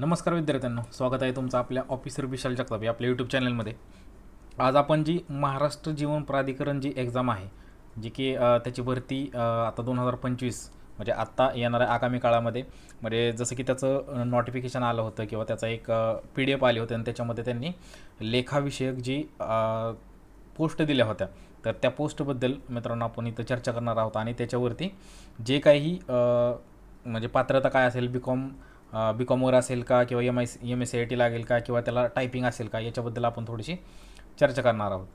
नमस्कार विद्यार्थ्यांनो स्वागत आहे तुमचं आपल्या ऑफिसर विशाल जगताप या आपल्या यूट्यूब चॅनलमध्ये आज आपण जी महाराष्ट्र जीवन प्राधिकरण जी एक्झाम आहे जी की त्याची भरती आता दोन हजार पंचवीस म्हणजे आत्ता येणाऱ्या आगामी काळामध्ये म्हणजे जसं की त्याचं नोटिफिकेशन आलं होतं किंवा त्याचा एक पी डी एफ आले होते आणि त्याच्यामध्ये त्यांनी लेखाविषयक जी पोस्ट दिल्या होत्या तर त्या पोस्टबद्दल मित्रांनो आपण इथं चर्चा करणार आहोत आणि त्याच्यावरती जे काही म्हणजे पात्रता काय असेल बी कॉम बी कॉमवर असेल का किंवा M I M S C I T लागेल का किंवा त्याला टायपिंग असेल का याच्याबद्दल आपण थोडीशी चर्चा करणार आहोत.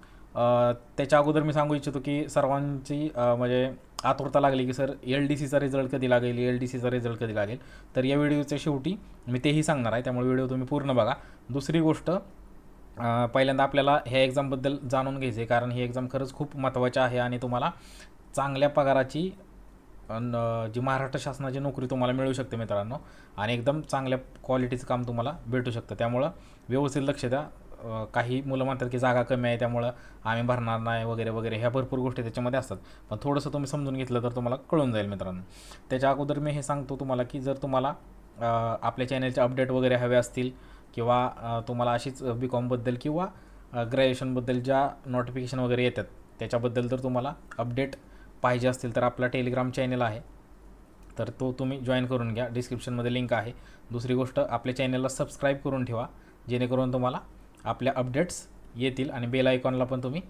त्याच्या अगोदर मी सांगू इच्छितो की सर्वांची म्हणजे आतुरता लागली की सर एल डी सीचा रिझल्ट कधी लागेल एल डी सीचा रिझल्ट कधी लागेल? तर या व्हिडिओच्या शेवटी मी तेही सांगणार आहे त्यामुळे व्हिडिओ तुम्ही पूर्ण बघा. दुसरी गोष्ट पहिल्यांदा आपल्याला ह्या एक्झामबद्दल जाणून घ्यायचं आहे कारण ही एक्झाम खरंच खूप महत्त्वाची आहे आणि तुम्हाला चांगल्या पगाराची जी महाराष्ट्र शासनाची नोकरी तुम्हाला मिळू शकते मित्रांनो आणि एकदम चांगल्या क्वालिटीचं काम तुम्हाला भेटू शकतं. त्यामुळं व्यवस्थित लक्ष द्या. काही मुलं म्हणतात की जागा कमी आहे त्यामुळं आम्ही भरणार नाही वगैरे वगैरे ह्या भरपूर गोष्टी त्याच्यामध्ये असतात. पण थोडंसं तुम्ही समजून घेतलं तर तुम्हाला कळून जाईल मित्रांनो. त्याच्या अगोदर मी हे सांगतो तुम्हाला की जर तुम्हाला आपल्या चॅनलचे अपडेट वगैरे हवे असतील किंवा तुम्हाला अशीच बी कॉमबद्दल किंवा ग्रॅज्युएशनबद्दल ज्या नोटिफिकेशन वगैरे येतात त्याच्याबद्दल जर तुम्हाला अपडेट पाहिजे असतील तर आपला टेलिग्राम चॅनल आहे. तर तो तुम्ही जॉईन करून घ्या. डिस्क्रिप्शनमध्ये लिंक आहे. दुसरी गोष्ट आपल्या चॅनलला सबस्क्राईब करून ठेवा. जेणेकरून तुम्हाला आपल्या अपडेट्स येतील आणि बेल आयकॉनला पण तुम्ही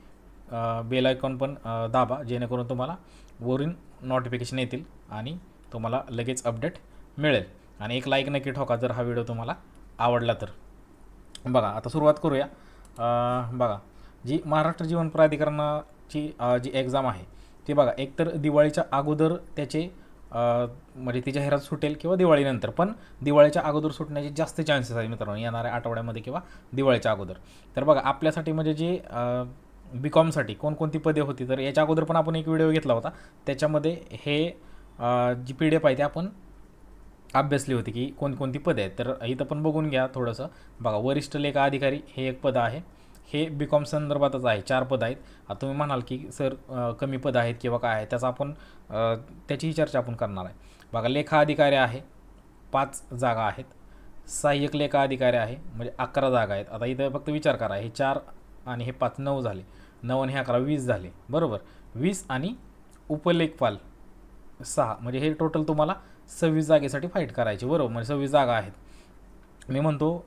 बेल आयकॉन पण दाबा. जेणेकरून तुम्हाला वरून नोटिफिकेशन येतील आणि तुम्हाला लगेच अपडेट मिळेल. आणि एक लाईक नक्की ठोका जर हा व्हिडिओ तुम्हाला आवडला तर. बघा आता सुरुवात करूया. बघा जी महाराष्ट्र जीवन प्राधिकरणाची जी एक्झाम आहे ते बघा एकतर दिवाळीच्या अगोदर त्याचे म्हणजे ती जाहिरात सुटेल किंवा दिवाळीनंतर पण दिवाळीच्या अगोदर सुटण्याचे जास्त चान्सेस आहे मित्रांनो येणाऱ्या आठवड्यामध्ये किंवा दिवाळीच्या अगोदर. तर बघा आपल्यासाठी म्हणजे जे बी कॉमसाठी कोणकोणती पदे होती तर याच्या अगोदर पण आपण एक व्हिडिओ घेतला होता. त्याच्यामध्ये हे जी पी डी एफ आहे ते आपण अभ्यासली होती की कोणकोणती पदे आहेत. तर इथं पण बघून घ्या थोडंसं. बघा वरिष्ठ लेखा अधिकारी हे एक पद आहे. हे बी कॉम संदर्भातच आहे. चार पद आहेत. आता तुम्ही म्हणाल की सर कमी पद आहेत किंवा काय आहे त्याचा आपण त्याचीही चर्चा आपण करणार आहे. बघा लेखा अधिकारी आहे. पाच जागा आहेत. सहाय्यक लेखा अधिकारी आहे. म्हणजे अकरा जागा आहेत. आता इथं फक्त विचार करा. हे चार आणि हे पाच नऊ झाले. नऊ आणि हे अकरा वीस झाले. बरोबर? वीस आणि उपलेखपाल सहा. म्हणजे हे टोटल तुम्हाला सव्वीस जागेसाठी फाईट करायची. बरोबर? म्हणजे सव्वीस जागा आहेत. मी म्हणतो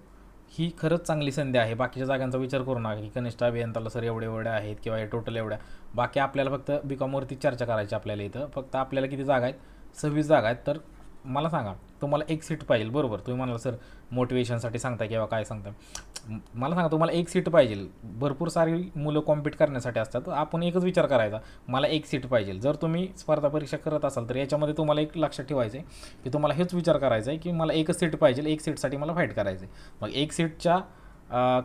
ही खरंच चांगली संधी आहे. बाकीच्या जागांचा विचार करू नका. की कनिष्ठ अभियंताला सर एवढे एवढे आहेत किंवा हे टोटल एवढ्या. बाकी आपल्याला फक्त बी कॉमवरती चर्चा करायची आपल्याला इथं. फक्त आपल्याला किती जागा आहेत? सव्वीस जागा आहेत. तर मला सांगा तुम्हाला एक सीट पाहिजे बरोबर. तुम्ही म्हणाल सर मोटिवेशनसाठी सांगताय किंवा काय सांगताय? मला सांगा तुम्हाला एक सीट पाहिजे. भरपूर सारी मुलं कॉम्पीट करण्यासाठी असतात. तर आपण एकच विचार करायचा मला एक सीट पाहिजे. जर तुम्ही स्पर्धा परीक्षा करत असाल तर याच्यामध्ये तुम्हाला एक लक्षात ठेवायचं आहे की तुम्हाला हेच विचार करायचा आहे की मला एकच सीट पाहिजे एक सीटसाठी मला फाईट करायचं आहे मग एक सीटच्या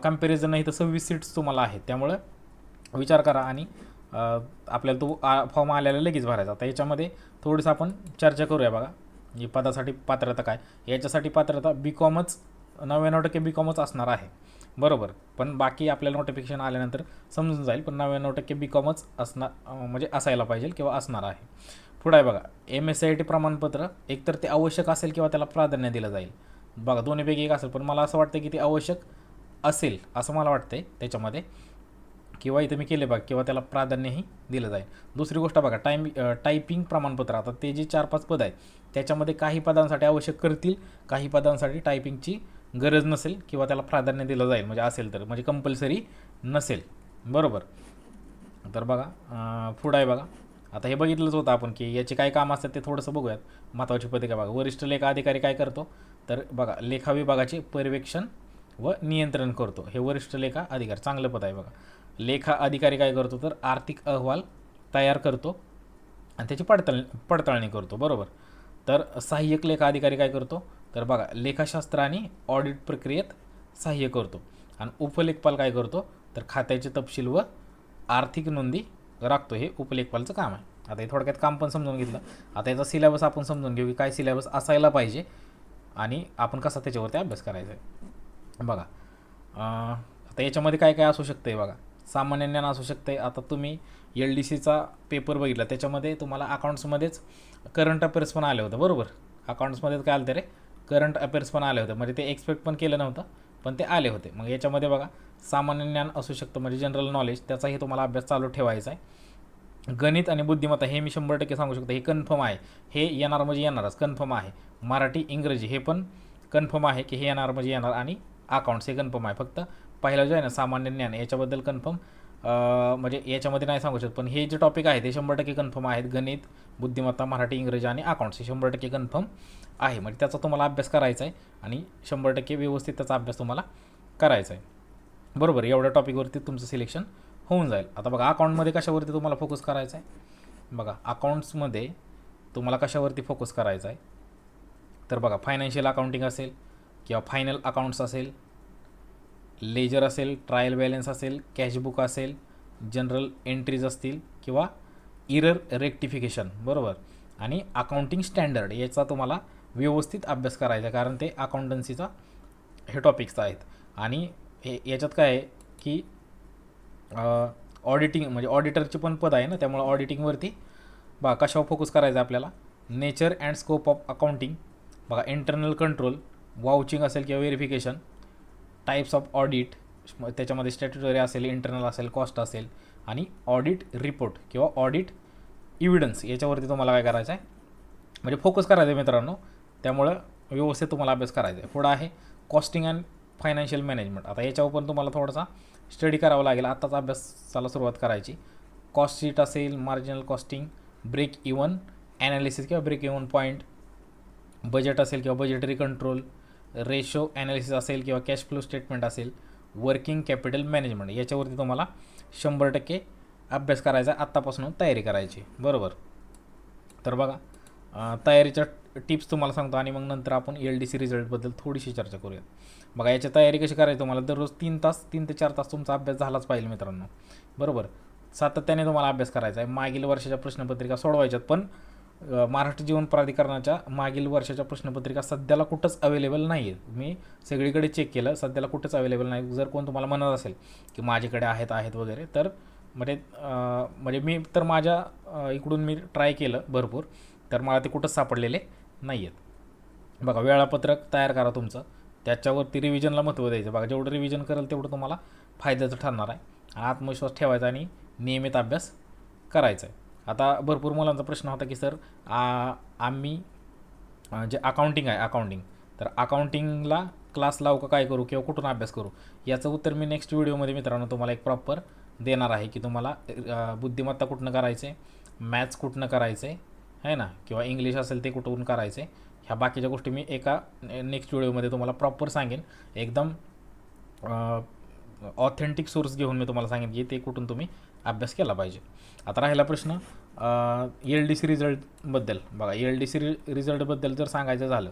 कंपॅरिझन इथं सव्वीस सीट्स तुम्हाला आहेत. त्यामुळं विचार करा आणि आपल्याला तो फॉर्म आल्याला लगेच भरायचा. आता याच्यामध्ये थोडंसं आपण चर्चा करूया बघा. जी पदासाठी पात्रता काय? याच्यासाठी पात्रता बी कॉमच नव्याण्णव टक्के बी कॉमच असणार आहे. बरोबर. पण बाकी आपल्याला नोटिफिकेशन आल्यानंतर समजून जाईल पण नव्याण्णव टक्के बी कॉमच असणार म्हणजे असायला पाहिजे किंवा असणार आहे. पुढे आहे बघा. M S C I T प्रमाणपत्र एकतर ते आवश्यक असेल किंवा त्याला प्राधान्य दिलं जाईल. बघा दोन्हीपैकी एक असेल पण मला असं वाटतं की ते आवश्यक असेल असं मला वाटतंय त्याच्यामध्ये. किंवा इथं मी केले बघा किंवा त्याला प्राधान्यही दिलं जाईल. दुसरी गोष्ट बघा टाईम टायपिंग प्रमाणपत्र आता ते जे चार पाच पद आहेत त्याच्यामध्ये काही पदांसाठी आवश्यक करतील काही पदांसाठी टायपिंगची गरज नसेल किंवा त्याला प्राधान्य दिलं जाईल म्हणजे असेल तर म्हणजे कंपल्सरी नसेल. बरोबर? तर बघा पुढं आहे बघा. आता हे बघितलंच होतं आपण की याचे काय काम असतात ते थोडंसं बघूयात. महत्त्वाची पदे काय बघा. वरिष्ठ लेखा अधिकारी काय करतो? तर बघा लेखा विभागाचे पर्यवेक्षण व नियंत्रण करतो. हे वरिष्ठ लेखा अधिकारी चांगलं पद आहे बघा. लेखा अधिकारी काय करतो तर आर्थिक अहवाल तयार करतो आणि त्याची पडताळ पडताळणी करतो बरोबर? तर सहाय्यक लेखा अधिकारी काय करतो? तर बघा लेखाशास्त्र आणि ऑडिट प्रक्रियेत सहाय्य करतो. आणि उपलेखपाल काय करतो? तर खात्याचे तपशील व आर्थिक नोंदी राखतो. हे उपलेखपालचं काम आहे. आता हे थोडक्यात काम पण समजून घेतलं. आता याचा सिलेबस आपण समजून घेऊ की काय सिलेबस असायला पाहिजे आणि आपण कसा त्याच्यावरती अभ्यास करायचा आहे. बघा आता याच्यामध्ये काय काय असू शकतं आहे बघा. सामान्य ज्ञान असू शकते. आता तुम्ही एल डी सीचा पेपर बघितला. त्याच्यामध्ये तुम्हाला अकाउंट्समध्येच करंट अफेअर्स पण आले होते. बरोबर? अकाउंट्समध्येच काय आलं रे? करंट अफेअर्स पण आले होते. म्हणजे ते एक्सपेक्ट पण केलं नव्हतं पण ते आले होते. मग याच्यामध्ये बघा सामान्य ज्ञान असू शकतं म्हणजे जनरल नॉलेज त्याचाही तुम्हाला अभ्यास चालू ठेवायचा आहे. गणित आणि बुद्धिमत्ता हे मी शंभर टक्के सांगू शकतो. हे कन्फर्म आहे. हे येणार म्हणजे येणारच. कन्फर्म आहे. मराठी इंग्रजी हे पण कन्फर्म आहे की हे येणार म्हणजे येणार. आणि अकाउंट्स हे कन्फर्म आहे. फक्त पहिलं जो आहे ना सामान्य ज्ञान याच्याबद्दल कन्फर्म म्हणजे याच्यामध्ये नाही सांगू शकत. पण हे जे टॉपिक आहे ते शंभर टक्के कन्फर्म आहेत. गणित बुद्धिमत्ता मराठी इंग्रजी आणि अकाउंट्स हे शंभर टक्के कन्फर्म आहे. म्हणजे त्याचा तुम्हाला अभ्यास करायचा आहे आणि शंभर टक्के व्यवस्थित त्याचा अभ्यास तुम्हाला करायचा आहे बरोबर एवढ्या टॉपिकवरती तुमचं सिलेक्शन होऊन जाईल. आता बघा अकाउंटमध्ये कशावरती तुम्हाला फोकस करायचा आहे बघा अकाउंट्समध्ये तुम्हाला कशावरती फोकस करायचा आहे तर बघा फायनान्शियल अकाउंटिंग असेल किंवा फायनल अकाउंट्स असेल लेजर असेल ट्रायल बॅलन्स असेल कॅशबुक असेल जनरल एंट्रीज असतील किंवा इरर रेक्टिफिकेशन बरोबर? आणि अकाउंटिंग स्टँडर्ड याचा तुम्हाला व्यवस्थित अभ्यास करायचा आहे कारण ते अकाउंटन्सीचा हे टॉपिक्स आहेत. आणि हे याच्यात काय आहे की ऑडिटिंग म्हणजे ऑडिटरचे पण पद आहे ना त्यामुळे ऑडिटिंगवरती बघा कशावर फोकस करायचा आहे आपल्याला? Nature and scope of accounting बघा इंटरनल कंट्रोल वाउचिंग असेल किंवा व्हेरिफिकेशन टाईप्स ऑफ ऑडिट त्याच्यामध्ये स्टॅट्युटरी असेल इंटरनल असेल कॉस्ट असेल आणि ऑडिट रिपोर्ट किंवा ऑडिट इव्हिडन्स याच्यावरती तुम्हाला काय करायचं आहे? म्हणजे फोकस करायचं आहे मित्रांनो. त्यामुळं व्यवस्थित तुम्हाला अभ्यास करायचा आहे. पुढं आहे कॉस्टिंग अँड फायनान्शियल मॅनेजमेंट आता याच्यावर पण तुम्हाला थोडासा स्टडी करावा लागेल. आत्ताच अभ्यासाला सुरुवात करायची. कॉस्ट शीट असेल marginal costing break even analysis किंवा ब्रेक इवन पॉईंट बजेट असेल किंवा बजेटरी कंट्रोल रेशो ॲनालिसिस असेल किंवा कॅश फ्लो स्टेटमेंट असेल वर्किंग कॅपिटल मॅनेजमेंट याच्यावरती तुम्हाला शंभर टक्के अभ्यास करायचा आत्तापासून तयारी करायची बरोबर? तर बघा तयारीच्या टिप्स तुम्हाला सांगतो आणि मग नंतर आपण एल डी सी रिझल्टबद्दल थोडीशी चर्चा करूया बघा याची तयारी कशी करायची तुम्हाला? दररोज तीन तास तीन ते चार तास तुमचा अभ्यास झालाच पाहिजे मित्रांनो. बरोबर? सातत्याने तुम्हाला अभ्यास करायचा आहे. मागील वर्षाच्या प्रश्नपत्रिका सोडवायच्यात पण महाराष्ट्र जीवन प्राधिकरणाच्या मागील वर्षाच्या प्रश्नपत्रिका सध्याला कुठंच अवेलेबल नाही आहेत मी सगळीकडे चेक केलं सध्याला कुठंच अवेलेबल नाही. जर कोण तुम्हाला म्हणत असेल की माझ्याकडे आहेत आहेत वगैरे तर म्हणजे म्हणजे मी तर माझ्या इकडून मी ट्राय केलं भरपूर तर मला ते कुठंच सापडलेले नाही आहेत बघा वेळापत्रक तयार करा तुमचं. त्याच्यावरती रिव्हिजनला महत्त्व द्यायचं. बघा जेवढं रिव्हिजन करेल तेवढं तुम्हाला फायद्याचं ठरणार आहे. आत्मविश्वास ठेवायचा आणि नियमित अभ्यास करायचा आहे. आता भरपूर मुलांचा प्रश्न होता की सर आ आम्ही जे अकाउंटिंग आहे अकाउंटिंग तर अकाउंटिंगला क्लास लावू का काय करू किंवा कुठून अभ्यास करू? याचं उत्तर मी नेक्स्ट व्हिडिओमध्ये मित्रांनो तुम्हाला एक प्रॉपर देणार आहे की तुम्हाला बुद्धिमत्ता कुठनं करायचे मॅथ्स कुठनं करायचं आहे ना? किंवा इंग्लिश असेल ते कुठून करायचं आहे ह्या बाकीच्या गोष्टी मी एका नेक्स्ट व्हिडिओमध्ये तुम्हाला प्रॉपर सांगेन. एकदम ऑथेंटिक सोर्स घेऊन मी तुम्हाला सांगेन की ते कुठून तुम्ही अभ्यास केला पाहिजे. आता राहिला प्रश्न एल डी सी रिझल्टबद्दल बघा एल डी सी रि रिझल्टबद्दल जर सांगायचं झालं.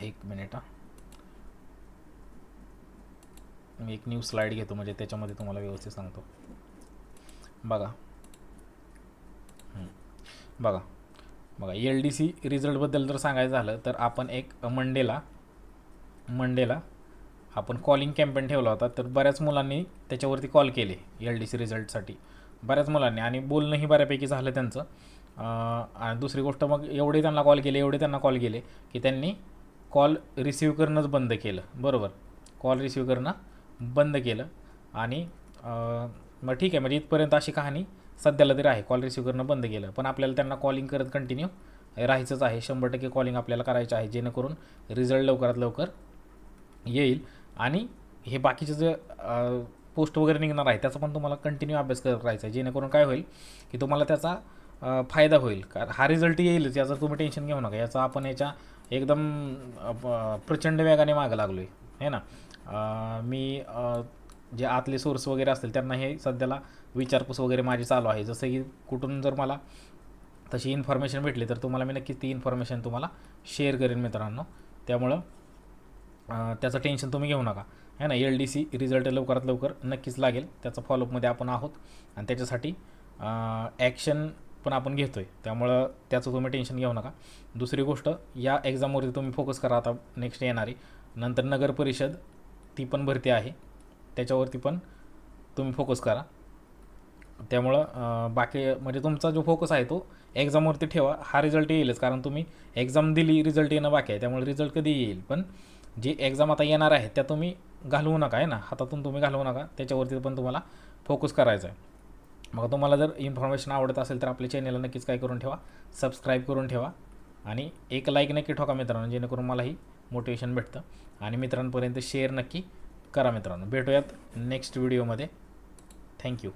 एक मिनिट हा. मी एक न्यू स्लाईड घेतो म्हणजे त्याच्यामध्ये तुम्हाला व्यवस्थित सांगतो. बघा. बघा. बघा एल डी सी रिझल्टबद्दल जर सांगायचं झालं तर आपण एक मंडेला मंडेला आपण कॉलिंग कॅम्पेन ठेवला होता तर बऱ्याच मुलांनी त्याच्यावरती कॉल केले एल डी सी रिझल्टसाठी बऱ्याच मुलांनी आणि बोलणंही बऱ्यापैकी झालं त्यांचं. आणि दुसरी गोष्ट मग एवढे त्यांना कॉल केले एवढे त्यांना कॉल केले की त्यांनी कॉल रिसीव करणंच बंद केलं. बरोबर? कॉल रिसीव करणं बंद केलं. आणि मग ठीक आहे म्हणजे इथपर्यंत अशी कहाणी सध्याला तरी आहे. कॉल रिसीव करणं बंद केलं. पण आपल्याला त्यांना कॉलिंग करत कंटिन्यू राहायचंच आहे. शंभर टक्के कॉलिंग आपल्याला करायचं आहे. जेणेकरून रिझल्ट लवकरात लवकर येईल. आणि हे बाकीचे जे पोस्ट वगैरे निघणार आहे त्याचा पण तुम्हाला कंटिन्यू अभ्यास करत राहायचा आहे. जेणेकरून काय होईल की तुम्हाला त्याचा फायदा होईल. कारण हा रिझल्ट येईलच याचं तुम्ही टेन्शन घेऊ नका. याचा आपण याच्या एकदम प्रचंड वेगाने मागं लागलो आहे है ना? मी जे आतले सोर्स वगैरे असतील त्यांना हे सध्याला विचारपूस वगैरे माझी चालू आहे. जसं की कुठून जर मला तशी इन्फॉर्मेशन भेटली तर तुम्हाला मी नक्कीच ती इन्फॉर्मेशन तुम्हाला शेअर करेन मित्रांनो. त्यामुळं त्याचं टेन्शन तुम्ही घेऊ नका. है ना? एल डी सी रिझल्ट लवकरात लवकर नक्कीच लागेल. त्याचा फॉलोअपमध्ये आपण आहोत. आणि त्याच्यासाठी ॲक्शन पण आपण घेतो आहे त्यामुळं त्याचं तुम्ही टेन्शन घेऊ नका. दुसरी गोष्ट या एक्झामवरती तुम्ही फोकस करा आता नेक्स्ट येणारी. नंतर नगर परिषद ती पण भरती आहे. त्याच्यावरती पण तुम्ही फोकस करा. त्यामुळं बाकी म्हणजे तुमचा जो फोकस आहे तो एक्झामवरती ठेवा. हा रिझल्ट येईलच. कारण तुम्ही एक्झाम दिली रिझल्ट येणं बाकी आहे. त्यामुळे रिझल्ट कधी येईल? पण जे एक्झाम आता येणार आहे त्या तुम्ही घालवू नका आहे ना? हातातून तुम्ही घालवू नका. त्याच्यावरती पण तुम्हाला फोकस करायचा आहे मग तुम्हाला जर इन्फॉर्मेशन आवडत असेल तर आपल्या चॅनलला नक्कीच काय करून ठेवा? सबस्क्राईब करून ठेवा. आणि एक लाईक नक्की ठोका मित्रांनो जेणेकरून मलाही मोटिवेशन भेटतं. आणि मित्रांपर्यंत शेअर नक्की करा मित्रांनो. भेटूयात नेक्स्ट व्हिडिओमध्ये थँक्यू